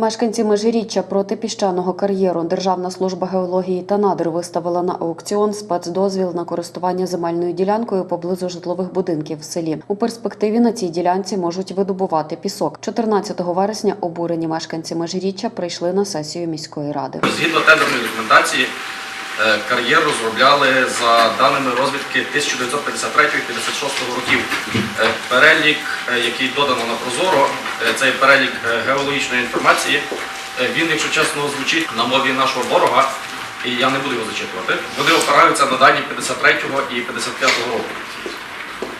Мешканці Межиріччя проти піщаного кар'єру Державна служба геології та надр виставила на аукціон спецдозвіл на користування земельною ділянкою поблизу житлових будинків в селі. У перспективі на цій ділянці можуть видобувати пісок. 14 вересня обурені мешканці Межиріччя прийшли на сесію міської ради. Згідно тендерної документації, кар'єр розробляли за даними розвідки 1953-56 років. Е, Перелік, е, який додано на Прозоро, е, цей перелік е, геологічної інформації, е, він, якщо чесно, звучить на мові нашого ворога, і я не буду його зачитувати. Вони опираються на дані 53-го і 55-го року.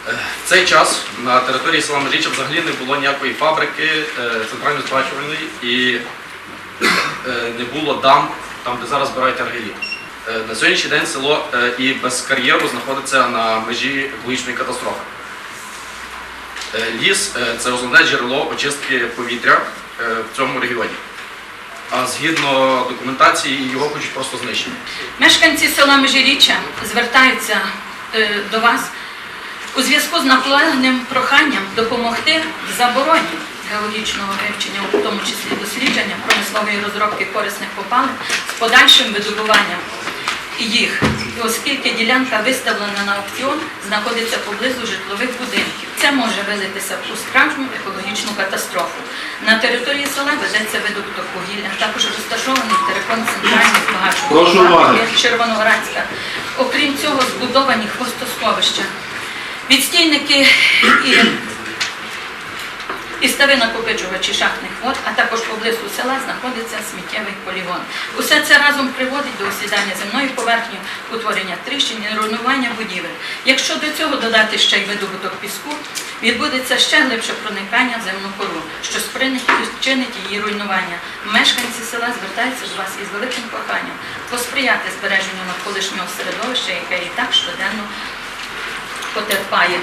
Е, В цей час на території села Межіча взагалі не було ніякої фабрики е, центрально збагачувальної і е, не було дам, там, де зараз збирають аргеліт. Е, На сьогоднішній день село е, і без кар'єру знаходиться на межі екологічної катастрофи. Е, Ліс це основне джерело очистки повітря в цьому регіоні. А згідно документації його хочуть просто знищити. Мешканці села Межиріччя звертаються до вас у зв'язку з наполегним проханням допомогти в забороні геологічного вивчення, у тому числі дослідження промислової розробки корисних копалин з подальшим видобуванням їх, І оскільки ділянка виставлена на аукціон, знаходиться поблизу житлових будинків. Це може вилитися у справжню екологічну катастрофу. На території села ведеться видобуток вугілля, також розташований терикон Прошу уваги. Червоноградська. Окрім цього, збудовані хвостосховища, відстійники і, і стави накопичувачі шахтних вод, а також поблизу села знаходиться сміттєвий полігон. Усе це разом приводить до осідання земної поверхні, утворення тріщин і руйнування будівель. Якщо до цього додати ще й видобуток піску, відбудеться ще глибше проникання в земну кору, що спричинить її руйнування. Мешканці села звертаються до вас із великим проханням посприяти збереженню навколишнього середовища, яке і так щоденно потерпає.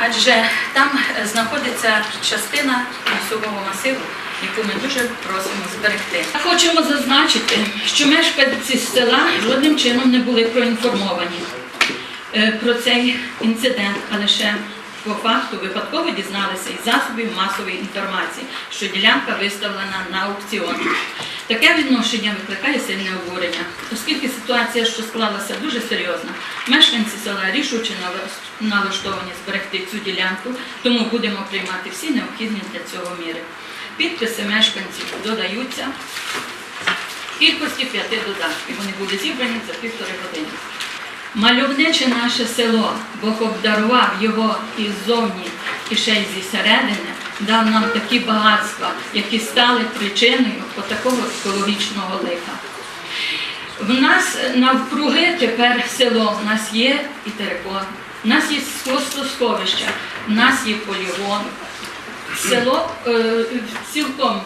Адже там е, знаходиться частина лісового масиву, яку ми дуже просимо зберегти. Хочемо зазначити, що мешканці села жодним чином не були проінформовані е, про цей інцидент, а лише по факту випадково дізналися із засобів масової інформації, що ділянка виставлена на аукціон. Таке відношення викликає сильне обурення, оскільки ситуація, що склалася, дуже серйозна. Мешканці села рішуче налаштовані зберегти цю ділянку, тому будемо приймати всі необхідні для цього міри. Підписи мешканців додаються в кількості п'яти додатків. Вони були зібрані за півтори години. Мальовниче наше село, Бог обдарував його і ззовні, і ще й зі середини, дав нам такі багатства, які стали причиною такого екологічного лиха. В нас навкруги тепер село, в нас є і терикон, в нас є хвостосховища, в нас є полігон. Село е, цілком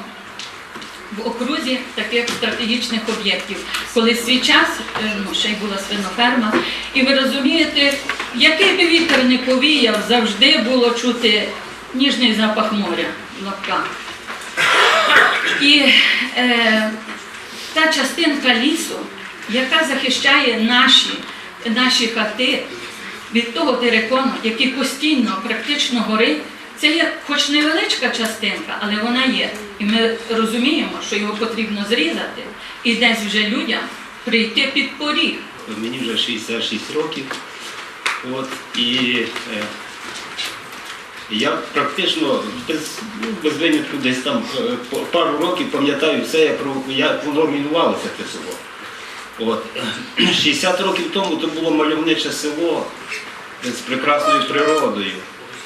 в окрузі таких стратегічних об'єктів. Коли свій час, е, ну, ще й була свиноферма, і ви розумієте, який би вітер не повіяв, завжди було чути ніжний запах моря в лапках. І е, та частинка лісу, яка захищає наші, наші хати від того терикону, який постійно практично горить, це є хоч невеличка частинка, але вона є. І ми розуміємо, що його потрібно зрізати і десь вже людям прийти під поріг. Мені вже 66 років. От, і е, я практично без, ну, без винятку десь там е, пару років пам'ятаю все, як, про- як воно руйнувалося це село. От. 60 років тому то було мальовниче село з прекрасною природою,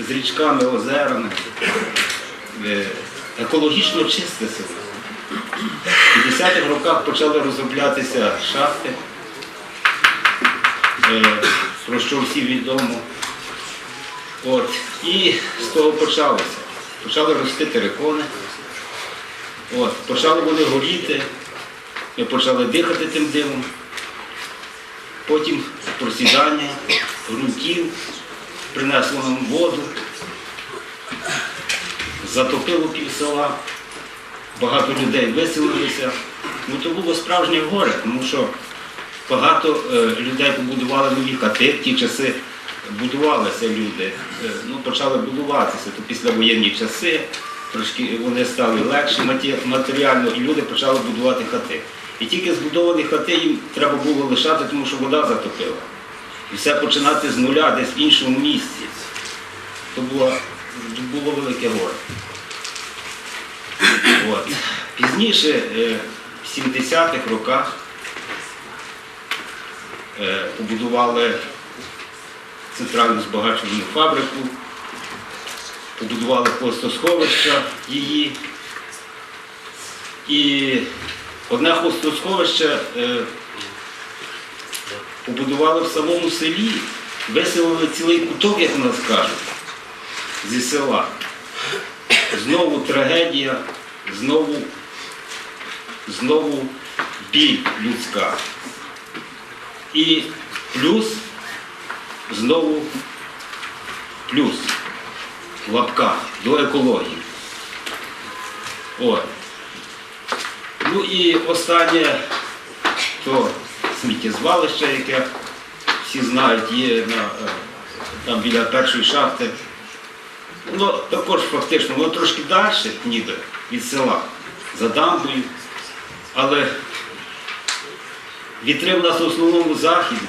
з річками, озерами. Е, Екологічно чисте село. В 50-х роках почали розроблятися шахти, е, про що всім відомо. От. І з того почалося. Почали рости терикони, От. почали вони горіти, ми почали дихати тим димом. Потім просідання ґрунтів, принесло нам воду, затопило пів села багато людей виселилися. Ну то було справжнє горе, тому що багато е, людей побудували нові хати, в ті часи будувалися люди, е, ну почали будуватися, то післявоєнні часи, трошки вони стали легші матеріально, і люди почали будувати хати. І тільки збудовані хати їм треба було лишати, тому що вода затопила. І все починати з нуля десь в іншому місці. То було, було велике горе. От. Пізніше, е, в 70-х роках, е, побудували центральну збагачувальну фабрику, побудували хвостосховища її. І одне хвостосховище е, побудували в самому селі, виселили цілий куток, як у нас кажуть, зі села. Знову трагедія, знову, знову біль людська. І плюс, знову плюс в лапках до екології. От. Ну і останнє то сміттєзвалище, яке всі знають, є на, е, там біля першої шахти. Воно також фактично, воно трошки далі, ніби від села, за дамбою, але вітри в нас в основному західні.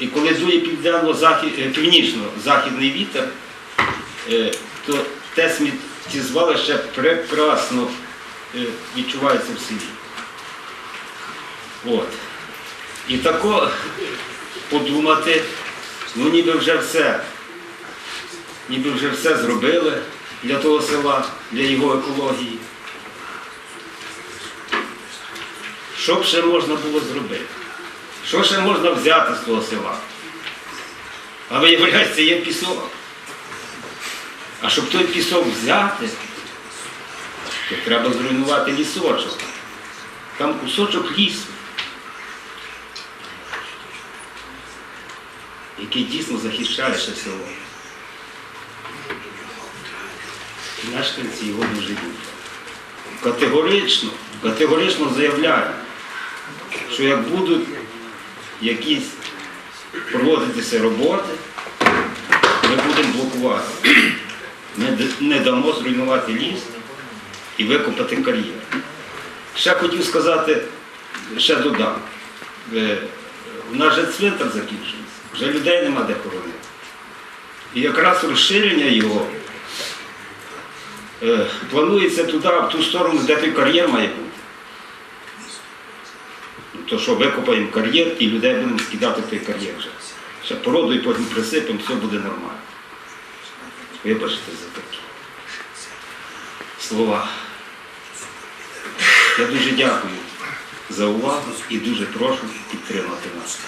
І коли дує е, північно-західний вітер, е, то те сміттєзвалище прекрасно е, відчувається в селі. От. І тако подумати, ну ніби вже все ніби вже все зробили для того села, для його екології. Що б ще можна було зробити? Що ще можна взяти з того села? А виявляється, є пісок. А щоб той пісок взяти, то треба зруйнувати лісочок. Там кусочок лісу, який дійсно захищає ще село. Мешканці його не живуть. Категорично, категорично заявляю, що як будуть якісь проводитися роботи, ми будемо блокувати. Ми не дамо зруйнувати ліс і викопати кар'єр. Ще хотів сказати, ще додам. Е, У нас же цвинтар закінчується, вже людей нема де хоронити. І якраз розширення його планується туди, в ту сторону, де той кар'єр має бути. То що, викопаємо кар'єр і людей будемо скидати в той кар'єр вже. Ще породу і потім присипемо, все буде нормально. Вибачте за такі слова. Я дуже дякую за увагу і дуже прошу підтримати нас.